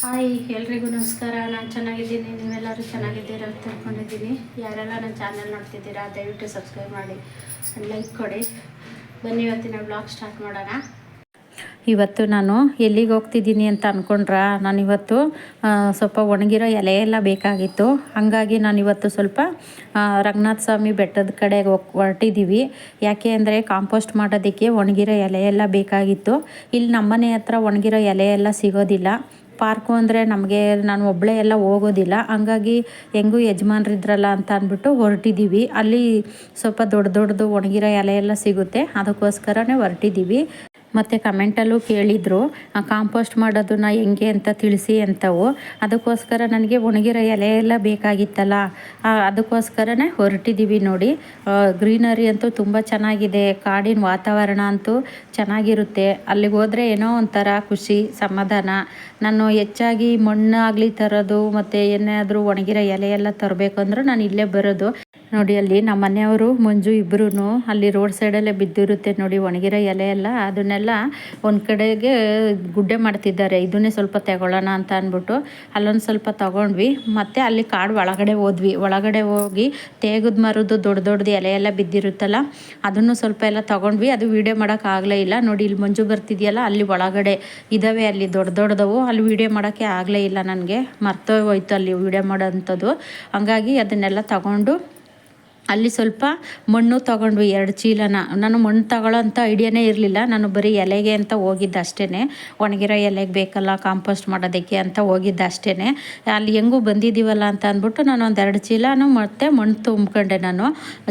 Hi ಎಲ್ರಿಗೂ ನಮಸ್ಕಾರ. ನಾನು ಚೆನ್ನಾಗಿದ್ದೀನಿ. ನೀವೆಲ್ಲರೂ ಚೆನ್ನಾಗಿದ್ದೀರಾ ಅಂತ ತಿಳ್ಕೊಂಡಿದ್ದೀನಿ. ಯಾರೆಲ್ಲ ನನ್ನ ಚಾನಲ್ ನೋಡ್ತಿದ್ದೀರಾ, ದಯವಿಟ್ಟು ಸಬ್ಸ್ಕ್ರೈಬ್ ಮಾಡಿ ಲೈಕ್ ಕೊಡಿ. ಬನ್ನಿ, ಇವತ್ತಿನ ಬ್ಲಾಗ್ ಸ್ಟಾರ್ಟ್ ಮಾಡೋಣ. ಇವತ್ತು ನಾನು ಎಲ್ಲಿಗೆ ಹೋಗ್ತಿದ್ದೀನಿ ಅಂತ ಅಂದ್ಕೊಂಡ್ರ ನಾನು ಇವತ್ತು ಸ್ವಲ್ಪ ಒಣಗಿರೋ ಎಲೆ ಎಲ್ಲ ಬೇಕಾಗಿತ್ತು. ಹಾಗಾಗಿ ನಾನು ಇವತ್ತು ಸ್ವಲ್ಪ ರಂಗನಾಥ ಸ್ವಾಮಿ ಬೆಟ್ಟದ ಕಡೆಗೆ ಹೋಗಿ ಹೊರಟಿದ್ದೀವಿ ಯಾಕೆ ಅಂದರೆ ಕಾಂಪೋಸ್ಟ್ ಮಾಡೋದಕ್ಕೆ ಒಣಗಿರೋ ಎಲೆ ಎಲ್ಲ ಬೇಕಾಗಿತ್ತು. ಇಲ್ಲಿ ನಮ್ಮನೆ ಹತ್ರ ಒಣಗಿರೋ ಎಲೆ ಎಲ್ಲ ಸಿಗೋದಿಲ್ಲ. ಪಾರ್ಕು ಅಂದರೆ ನಮಗೆ ನಾನು ಒಬ್ಬಳೇ ಎಲ್ಲ ಹೋಗೋದಿಲ್ಲ. ಹಂಗಾಗಿ ಹೆಂಗೂ ಯಜಮಾನ್ರಿದ್ರಲ್ಲ ಅಂತ ಅಂದ್ಬಿಟ್ಟು ಹೊರಟಿದ್ದೀವಿ ಅಲ್ಲಿ ಸ್ವಲ್ಪ ದೊಡ್ಡ ದೊಡ್ಡದು ಒಣಗಿರೋ ಎಲೆ ಎಲ್ಲ ಸಿಗುತ್ತೆ. ಅದಕ್ಕೋಸ್ಕರನೇ ಹೊರಟಿದ್ದೀವಿ ಮತ್ತು ಕಮೆಂಟಲ್ಲೂ ಕೇಳಿದರು ಕಾಂಪೋಸ್ಟ್ ಮಾಡೋದನ್ನ ಹೆಂಗೆ ಅಂತ ತಿಳಿಸಿ ಅಂತವು. ಅದಕ್ಕೋಸ್ಕರ ನನಗೆ ಒಣಗಿರೋ ಎಲೆ ಎಲ್ಲ ಬೇಕಾಗಿತ್ತಲ್ಲ ಅದಕ್ಕೋಸ್ಕರನೇ ಹೊರಟಿದ್ದೀವಿ ನೋಡಿ. ಗ್ರೀನರಿ ಅಂತೂ ತುಂಬ ಚೆನ್ನಾಗಿದೆ, ಕಾಡಿನ ವಾತಾವರಣ ಅಂತೂ ಚೆನ್ನಾಗಿರುತ್ತೆ. ಅಲ್ಲಿಗೆ ಹೋದರೆ ಏನೋ ಒಂಥರ ಖುಷಿ, ಸಮಾಧಾನ. ನಾನು ಹೆಚ್ಚಾಗಿ ಮಣ್ಣಾಗಲಿ ತರೋದು ಮತ್ತು ಏನಾದರೂ ಒಣಗಿರೋ ಎಲೆ ಎಲ್ಲ ತರಬೇಕು ಅಂದ್ರೆ ನಾನು ಇಲ್ಲೇ ಬರೋದು. ನೋಡಿ, ಅಲ್ಲಿ ನಮ್ಮ ಮನೆಯವರು, ಮಂಜು ಇಬ್ಬರೂ ಅಲ್ಲಿ ರೋಡ್ ಸೈಡಲ್ಲೇ ಬಿದ್ದಿರುತ್ತೆ ನೋಡಿ, ಒಣಗಿರೋ ಎಲೆ ಎಲ್ಲ. ಅದನ್ನೆಲ್ಲ ಒಂದು ಕಡೆಗೆ ಗುಡ್ಡೆ ಮಾಡ್ತಿದ್ದಾರೆ. ಇದನ್ನೇ ಸ್ವಲ್ಪ ತಗೊಳ್ಳೋಣ ಅಂತ ಅಂದ್ಬಿಟ್ಟು ಅಲ್ಲೊಂದು ಸ್ವಲ್ಪ ತಗೊಂಡ್ವಿ. ಮತ್ತು ಅಲ್ಲಿ ಕಾಡು ಒಳಗಡೆ ಹೋದ್ವಿ. ಒಳಗಡೆ ಹೋಗಿ ತೇಗದ ಮರದ್ದು ದೊಡ್ಡ ದೊಡ್ಡದು ಎಲೆ ಎಲ್ಲ ಬಿದ್ದಿರುತ್ತಲ್ಲ, ಅದನ್ನು ಸ್ವಲ್ಪ ಎಲ್ಲ ತಗೊಂಡ್ವಿ. ಅದು ವೀಡಿಯೋ ಮಾಡೋಕ್ಕಾಗಲೇ ಇಲ್ಲ. ನೋಡಿ, ಇಲ್ಲಿ ಮಂಜು ಬರ್ತಿದೆಯಲ್ಲ, ಅಲ್ಲಿ ಒಳಗಡೆ ಇದ್ದಾವೆ ಅಲ್ಲಿ ದೊಡ್ಡ ದೊಡ್ಡದವು. ಅಲ್ಲಿ ವೀಡಿಯೋ ಮಾಡೋಕ್ಕೆ ಆಗಲೇ ಇಲ್ಲ ನನಗೆ. ಮರ್ತೋಯ್ತು ಅಲ್ಲಿ ವೀಡಿಯೋ ಮಾಡೋಂಥದ್ದು. ಹಂಗಾಗಿ ಅದನ್ನೆಲ್ಲ ತಗೊಂಡು ಅಲ್ಲಿ ಸ್ವಲ್ಪ ಮಣ್ಣು ತಗೊಂಡ್ವಿ, ಎರಡು ಚೀಲನ. ನಾನು ಮಣ್ಣು ತಗೊಳ್ಳೋ ಅಂಥ ಐಡಿಯಾನೇ ಇರಲಿಲ್ಲ. ನಾನು ಬರೀ ಎಲೆಗೆ ಅಂತ ಹೋಗಿದ್ದೆ ಅಷ್ಟೇ ಒಣಗಿರೋ ಎಲೆಗೆ ಬೇಕಲ್ಲ, ಕಾಂಪೋಸ್ಟ್ ಮಾಡೋದಕ್ಕೆ ಅಂತ ಹೋಗಿದ್ದೆ ಅಷ್ಟೇ ಅಲ್ಲಿ ಹೆಂಗೂ ಬಂದಿದ್ದೀವಲ್ಲ ಅಂತ ಅಂದ್ಬಿಟ್ಟು ನಾನು ಎರಡು ಚೀಲನೂ ಮತ್ತೆ ಮಣ್ಣು ತುಂಬ್ಕೊಂಡೆ ನಾನು.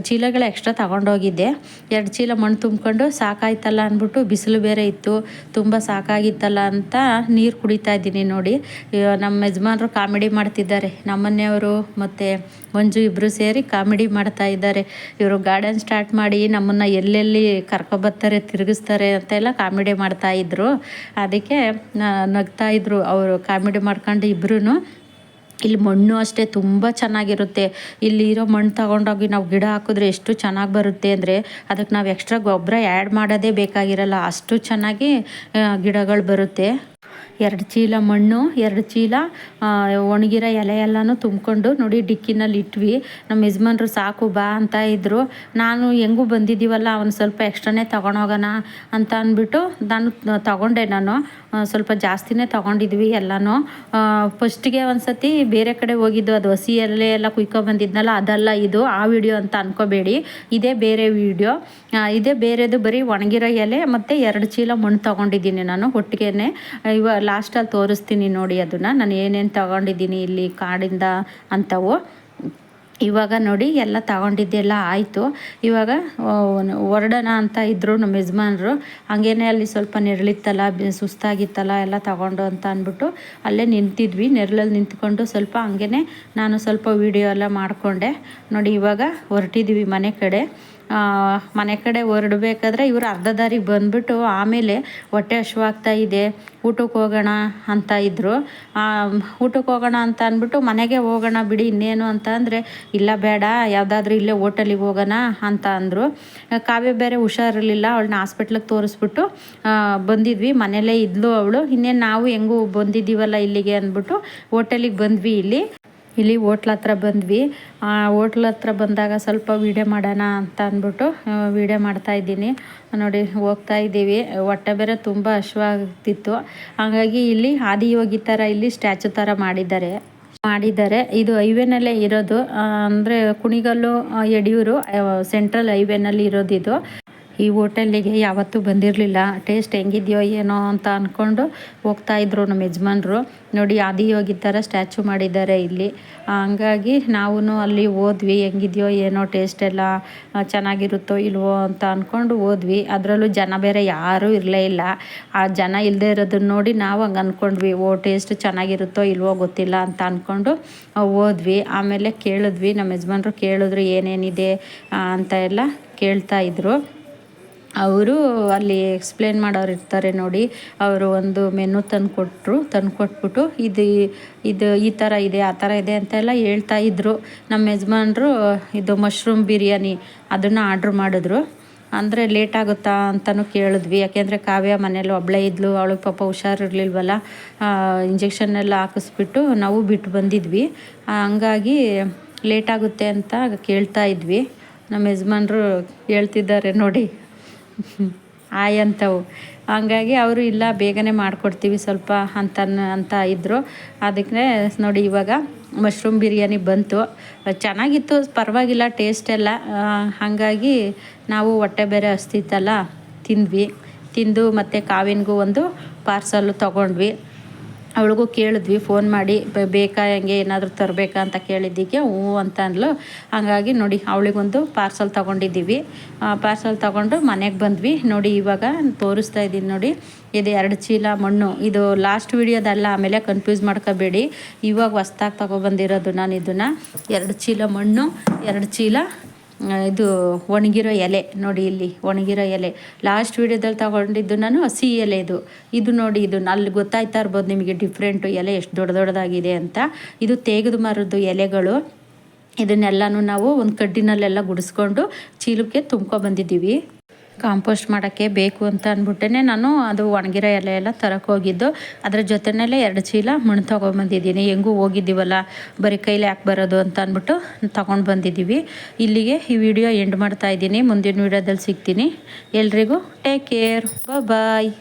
ಚೀಲಗಳು ಎಕ್ಸ್ಟ್ರಾ ತಗೊಂಡೋಗಿದ್ದೆ. ಎರಡು ಚೀಲ ಮಣ್ಣು ತುಂಬ್ಕೊಂಡು ಸಾಕಾಯ್ತಲ್ಲ ಅಂದ್ಬಿಟ್ಟು ಬಿಸಿಲು ಬೇರೆ ಇತ್ತು. ತುಂಬ ಸಾಕಾಗಿತ್ತಲ್ಲ ಅಂತ ನೀರು ಕುಡಿತಾ ಇದ್ದೀನಿ ನೋಡಿ. ನಮ್ಮ ಯಜಮಾನರು ಕಾಮಿಡಿ ಮಾಡ್ತಿದ್ದಾರೆ. ನಮ್ಮನೆಯವರು ಮತ್ತು ಮಂಜು ಇಬ್ಬರು ಸೇರಿ ಕಾಮಿಡಿ ಮಾಡ್ತಾ ಇದ್ದಾರೆ. ಇವರು ಗಾರ್ಡನ್ ಸ್ಟಾರ್ಟ್ ಮಾಡಿ ನಮ್ಮನ್ನು ಎಲ್ಲೆಲ್ಲಿ ಕರ್ಕೊಬರ್ತಾರೆ, ತಿರುಗಿಸ್ತಾರೆ ಅಂತೆಲ್ಲ ಕಾಮಿಡಿ ಮಾಡ್ತಾ ಇದ್ರು. ಅದಕ್ಕೆ ನಗ್ತಾ ಇದ್ರು ಅವರು ಕಾಮಿಡಿ ಮಾಡ್ಕೊಂಡು ಇಬ್ಬರೂ ಇಲ್ಲಿ ಮಣ್ಣು ಅಷ್ಟೇ ತುಂಬ ಚೆನ್ನಾಗಿರುತ್ತೆ. ಇಲ್ಲಿ ಇರೋ ಮಣ್ಣು ತಗೊಂಡೋಗಿ ನಾವು ಗಿಡ ಹಾಕಿದ್ರೆ ಎಷ್ಟು ಚೆನ್ನಾಗಿ ಬರುತ್ತೆ ಅಂದರೆ ಅದಕ್ಕೆ ನಾವು ಎಕ್ಸ್ಟ್ರಾ ಗೊಬ್ಬರ ಆ್ಯಡ್ ಮಾಡೋದೇ ಬೇಕಾಗಿರಲ್ಲ. ಅಷ್ಟು ಚೆನ್ನಾಗಿ ಗಿಡಗಳು ಬರುತ್ತೆ. ಎರಡು ಚೀಲ ಮಣ್ಣು, ಎರಡು ಚೀಲ ಒಣಗಿರೋ ಎಲೆ ಎಲ್ಲನೂ ತುಂಬಿಕೊಂಡು ನೋಡಿ ಡಿಕ್ಕಿನಲ್ಲಿ ಇಟ್ವಿ. ನಮ್ಮ ಯಜಮಾನ್ರು ಸಾಕು ಬಾ ಅಂತ ಇದ್ದರು ನಾನು ಹೆಂಗೂ ಬಂದಿದ್ದೀವಲ್ಲ, ಅವ್ನು ಸ್ವಲ್ಪ ಎಕ್ಸ್ಟ್ರಾನೇ ತೊಗೊಂಡೋಗೋಣ ಅಂತ ಅಂದ್ಬಿಟ್ಟು ನಾನು ತಗೊಂಡೆ ನಾನು. ಸ್ವಲ್ಪ ಜಾಸ್ತಿನೇ ತೊಗೊಂಡಿದ್ವಿ ಎಲ್ಲನೂ. ಫಸ್ಟಿಗೆ ಒಂದು ಸತಿ ಬೇರೆ ಕಡೆ ಹೋಗಿದ್ದು, ಅದು ಹಸಿ ಎಲೆ ಎಲ್ಲ ಕುಯ್ಕೊಬಂದಿದ್ನಲ್ಲ ಅದಲ್ಲ ಇದು, ಆ ವಿಡಿಯೋ ಅಂತ ಅನ್ಕೋಬೇಡಿ. ಇದೇ ಬೇರೆ ವಿಡಿಯೋ. ಇದೇ ಬೇರೆದು ಬರೀ ಒಣಗಿರೋ ಎಲೆ ಮತ್ತು ಎರಡು ಚೀಲ ಮಣ್ಣು ತೊಗೊಂಡಿದ್ದೀನಿ ನಾನು ಒಟ್ಟಿಗೆನೆ. ಇವ ಲಾಸ್ಟಲ್ಲಿ ತೋರಿಸ್ತೀನಿ ನೋಡಿ ಅದನ್ನು. ನಾನು ಏನೇನು ತಗೊಂಡಿದ್ದೀನಿ ಇಲ್ಲಿ ಕಾಡಿಂದ ಅಂಥವು ಇವಾಗ ನೋಡಿ ಎಲ್ಲ ತಗೊಂಡಿದ್ದೆಲ್ಲ ಆಯಿತು. ಇವಾಗ ಹೊರಡೋಣ ಅಂತ ಇದ್ದರು ನಮ್ಮ ಯಜಮಾನರು, ಹಂಗೇನೆ ಅಲ್ಲಿ ಸ್ವಲ್ಪ ನೆರಳಿತ್ತಲ್ಲ ಸುಸ್ತಾಗಿತ್ತಲ್ಲ, ಎಲ್ಲ ತಗೊಂಡು ಅಂತ ಅಂದ್ಬಿಟ್ಟು ಅಲ್ಲೇ ನಿಂತಿದ್ವಿ. ನೆರಳಲ್ಲಿ ನಿಂತ್ಕೊಂಡು ಸ್ವಲ್ಪ ಹಂಗೇ ನಾನು ಸ್ವಲ್ಪ ವೀಡಿಯೋ ಎಲ್ಲ ಮಾಡಿಕೊಂಡೆ. ನೋಡಿ ಇವಾಗ ಹೊರಟಿದ್ವಿ ಮನೆ ಕಡೆ. ಮನೆ ಕಡೆ ಹೊರಡ್ಬೇಕಾದ್ರೆ ಇವರು ಅರ್ಧ ದಾರಿಗೆ ಬಂದ್ಬಿಟ್ಟು ಆಮೇಲೆ ಹೊಟ್ಟೆ ಹಶ್ವಾಗ್ತಾ ಇದೆ, ಊಟಕ್ಕೆ ಹೋಗೋಣ ಅಂತ ಇದ್ದರು ಊಟಕ್ಕೆ ಹೋಗೋಣ ಅಂತ ಅಂದ್ಬಿಟ್ಟು ಮನೆಗೆ ಹೋಗೋಣ ಬಿಡಿ ಇನ್ನೇನು ಅಂತ ಅಂದರೆ, ಇಲ್ಲ ಬೇಡ, ಯಾವುದಾದ್ರೂ ಇಲ್ಲೇ ಹೋಟೆಲಿಗೆ ಹೋಗೋಣ ಅಂತ ಅಂದರು. ಕಾವ್ಯ ಬೇರೆ ಹುಷಾರಿರಲಿಲ್ಲ, ಅವಳನ್ನ ಹಾಸ್ಪಿಟ್ಲಿಗೆ ತೋರಿಸ್ಬಿಟ್ಟು ಬಂದಿದ್ವಿ. ಮನೇಲೇ ಇದ್ಲು ಅವಳು. ಇನ್ನೇನು ನಾವು ಹೆಂಗೂ ಬಂದಿದ್ದೀವಲ್ಲ ಇಲ್ಲಿಗೆ ಅಂದ್ಬಿಟ್ಟು, ಹೋಟೆಲಿಗೆ ಬಂದ್ವಿ ಇಲ್ಲಿ. ಇಲ್ಲಿ ಹೋಟ್ಲ್ ಹತ್ರ ಬಂದ್ವಿ. ಆ ಹೋಟ್ಲ್ ಹತ್ರ ಬಂದಾಗ ಸ್ವಲ್ಪ ವೀಡಿಯೋ ಮಾಡೋಣ ಅಂತ ಅಂದ್ಬಿಟ್ಟು ವೀಡಿಯೋ ಮಾಡ್ತಾ ಇದ್ದೀನಿ. ನೋಡಿ, ಹೋಗ್ತಾ ಇದ್ದೀವಿ. ಹೊಟ್ಟೆ ಬೇರೆ ತುಂಬ ಹಶ್ವಾಗ್ತಿತ್ತು ಹಾಗಾಗಿ ಇಲ್ಲಿ ಆದಿಯೋಗಿ ಥರ ಇಲ್ಲಿ ಸ್ಟ್ಯಾಚು ಥರ ಮಾಡಿದ್ದಾರೆ. ಮಾಡಿದ್ದಾರೆ. ಇದು ಹೈವೇನಲ್ಲೇ ಇರೋದು. ಅಂದರೆ ಕುಣಿಗಲ್ಲು ಯಡಿಯೂರು ಸೆಂಟ್ರಲ್ ಹೈವೇನಲ್ಲಿ ಇರೋದು ಇದು ಈ ಹೋಟೆಲಿಗೆ ಯಾವತ್ತೂ ಬಂದಿರಲಿಲ್ಲ. ಟೇಸ್ಟ್ ಹೆಂಗಿದೆಯೋ ಏನೋ ಅಂತ ಅಂದ್ಕೊಂಡು ಹೋಗ್ತಾ ಇದ್ರು ನಮ್ಮ ಯಜಮಾನ್ರು. ನೋಡಿ ಆದಿಯೋಗಿ ಥರ ಸ್ಟ್ಯಾಚು ಮಾಡಿದ್ದಾರೆ ಇಲ್ಲಿ. ಹಂಗಾಗಿ ನಾವು ಅಲ್ಲಿ ಹೋದ್ವಿ. ಹೆಂಗಿದೆಯೋ ಏನೋ ಟೇಸ್ಟ್ ಎಲ್ಲ ಚೆನ್ನಾಗಿರುತ್ತೋ ಇಲ್ವೋ ಅಂತ ಅಂದ್ಕೊಂಡು ಹೋದ್ವಿ. ಅದರಲ್ಲೂ ಜನ ಬೇರೆ ಯಾರೂ ಇರಲೇ ಇಲ್ಲ. ಆ ಜನ ಇಲ್ಲದೆ ಇರೋದನ್ನು ನೋಡಿ ನಾವು ಹಂಗೆ ಅಂದ್ಕೊಂಡ್ವಿ ಓ, ಟೇಸ್ಟ್ ಚೆನ್ನಾಗಿರುತ್ತೋ ಇಲ್ವೋ ಗೊತ್ತಿಲ್ಲ ಅಂತ ಅಂದ್ಕೊಂಡು ಹೋದ್ವಿ. ಆಮೇಲೆ ಕೇಳಿದ್ವಿ. ನಮ್ಮ ಯಜಮಾನ್ರು ಕೇಳಿದ್ರು, ಏನೇನಿದೆ ಅಂತ ಎಲ್ಲ ಕೇಳ್ತಾ ಇದ್ರು. ಅವರು ಅಲ್ಲಿ ಎಕ್ಸ್ಪ್ಲೇನ್ ಮಾಡೋರು ಇರ್ತಾರೆ ನೋಡಿ. ಅವರು ಒಂದು ಮೆನು ತಂದು ಕೊಟ್ಟರು ತಂದು ಕೊಟ್ಬಿಟ್ಟು ಇದು ಇದು ಈ ಥರ ಇದೆ, ಆ ಥರ ಇದೆ ಅಂತೆಲ್ಲ ಹೇಳ್ತಾ ಇದ್ದರು ನಮ್ಮ ಯಜಮಾನ್ರು, ಇದು ಮಶ್ರೂಮ್ ಬಿರಿಯಾನಿ ಅದನ್ನು ಆರ್ಡ್ರ್ ಮಾಡಿದ್ರು. ಅಂದರೆ ಲೇಟ್ ಆಗುತ್ತಾ ಅಂತಲೂ ಕೇಳಿದ್ವಿ. ಯಾಕೆಂದರೆ ಕಾವ್ಯ ಮನೇಲಿ ಒಬ್ಬಳೇ ಇದ್ಲು ಅವಳಿಗೆ ಪಾಪ ಹುಷಾರಿರ್ಲಿಲ್ವಲ್ಲ ಇಂಜೆಕ್ಷನ್ ಎಲ್ಲ ಹಾಕಿಸ್ಬಿಟ್ಟು ನಾವು ಬಿಟ್ಟು ಬಂದಿದ್ವಿ. ಹಂಗಾಗಿ ಲೇಟ್ ಆಗುತ್ತೆ ಅಂತ ಕೇಳ್ತಾ ಇದ್ವಿ. ನಮ್ಮ ಯಜಮಾನ್ರು ಹೇಳ್ತಿದ್ದಾರೆ ನೋಡಿ. ಆಯ್ ಅಂತವು ಹಂಗಾಗಿ ಅವರು ಇಲ್ಲ, ಬೇಗನೆ ಮಾಡಿಕೊಡ್ತೀವಿ ಸ್ವಲ್ಪ ಅಂತ ಅಂತ ಇದ್ದರು ಅದಕ್ಕೆ ನೋಡಿ ಇವಾಗ ಮಶ್ರೂಮ್ ಬಿರಿಯಾನಿ ಬಂತು. ಚೆನ್ನಾಗಿತ್ತು, ಪರವಾಗಿಲ್ಲ ಟೇಸ್ಟ್ ಎಲ್ಲ. ಹಾಗಾಗಿ ನಾವು ಹೊಟ್ಟೆ ಬೇರೆ ಹಸ್ತಿತ್ತಲ್ಲ, ತಿಂದ್ವಿ. ತಿಂದು ಮತ್ತು ಕಾವಿನ್ಗೂ ಒಂದು ಪಾರ್ಸಲ್ಲು ತೊಗೊಂಡ್ವಿ. ಅವಳಿಗೂ ಕೇಳಿದ್ವಿ ಫೋನ್ ಮಾಡಿ ಬೇಕಾ, ಹೆಂಗೆ ಏನಾದರೂ ತರಬೇಕಾ ಅಂತ ಕೇಳಿದ್ದಕ್ಕೆ, ಹ್ಞೂ ಅಂತ ಅಂದ್ಲು. ಹಾಗಾಗಿ ನೋಡಿ, ಅವಳಿಗೊಂದು ಪಾರ್ಸಲ್ ತೊಗೊಂಡಿದ್ದೀವಿ. ಪಾರ್ಸಲ್ ತೊಗೊಂಡು ಮನೆಗೆ ಬಂದ್ವಿ. ನೋಡಿ, ಇವಾಗ ತೋರಿಸ್ತಾ ಇದ್ದೀನಿ ನೋಡಿ. ಇದು ಎರಡು ಚೀಲ ಮಣ್ಣು. ಇದು ಲಾಸ್ಟ್ ವಿಡಿಯೋದಲ್ಲ, ಆಮೇಲೆ ಕನ್ಫ್ಯೂಸ್ ಮಾಡ್ಕೋಬೇಡಿ. ಇವಾಗ ಹೊಸ್ದಾಗಿ ತೊಗೊಬಂದಿರೋದು ನಾನು ಇದನ್ನು ಎರಡು ಚೀಲ ಮಣ್ಣು, ಎರಡು ಚೀಲ ಇದು ಒಣಗಿರೋ ಎಲೆ, ನೋಡಿ ಇಲ್ಲಿ ಒಣಗಿರೋ ಎಲೆ. ಲಾಸ್ಟ್ ವೀಡಿಯೋದಲ್ಲಿ ತಗೊಂಡಿದ್ದು ನಾನು ಹಸಿ ಎಲೆ ಇದು. ಇದು ನೋಡಿ, ಇದು ಅಲ್ಲಿ ಗೊತ್ತಾಯ್ತಾ ಇರ್ಬೋದು ನಿಮಗೆ ಡಿಫ್ರೆಂಟು ಎಲೆ ಎಷ್ಟು ದೊಡ್ಡ ದೊಡ್ಡದಾಗಿದೆ ಅಂತ. ಇದು ತೇಗದ ಮರದ್ದು ಎಲೆಗಳು. ಇದನ್ನೆಲ್ಲನೂ ನಾವು ಒಂದು ಕಡ್ಡಿನಲ್ಲೆಲ್ಲ ಗುಡಿಸ್ಕೊಂಡು ಚೀಲಕ್ಕೆ ತುಂಬ್ಕೊಬಂದಿದ್ದೀವಿ ಕಾಂಪೋಸ್ಟ್ ಮಾಡೋಕ್ಕೆ ಬೇಕು ಅಂತ ಅಂದ್ಬಿಟ್ಟೇ ನಾನು. ಅದು ಒಣಗಿರೋ ಎಲೆ ಎಲ್ಲ ತರಕ್ಕೆ ಹೋಗಿದ್ದು. ಅದ್ರ ಜೊತೆಯಲ್ಲೇ ಎರಡು ಚೀಲ ಮಣ್ಣು ತೊಗೊಂಬಂದಿದ್ದೀನಿ ಹೆಂಗೂ ಹೋಗಿದ್ದೀವಲ್ಲ, ಬರೀ ಕೈಲಿ ಯಾಕೆ ಬರೋದು ಅಂತ ಅಂದ್ಬಿಟ್ಟು ತೊಗೊಂಡು ಬಂದಿದ್ದೀವಿ. ಇಲ್ಲಿಗೆ ಈ ವಿಡಿಯೋ ಎಂಡ್ ಮಾಡ್ತಾ ಇದ್ದೀನಿ. ಮುಂದಿನ ವಿಡಿಯೋದಲ್ಲಿ ಸಿಗ್ತೀನಿ. ಎಲ್ರಿಗೂ ಟೇಕ್ ಕೇರ್ ಬಾಯ್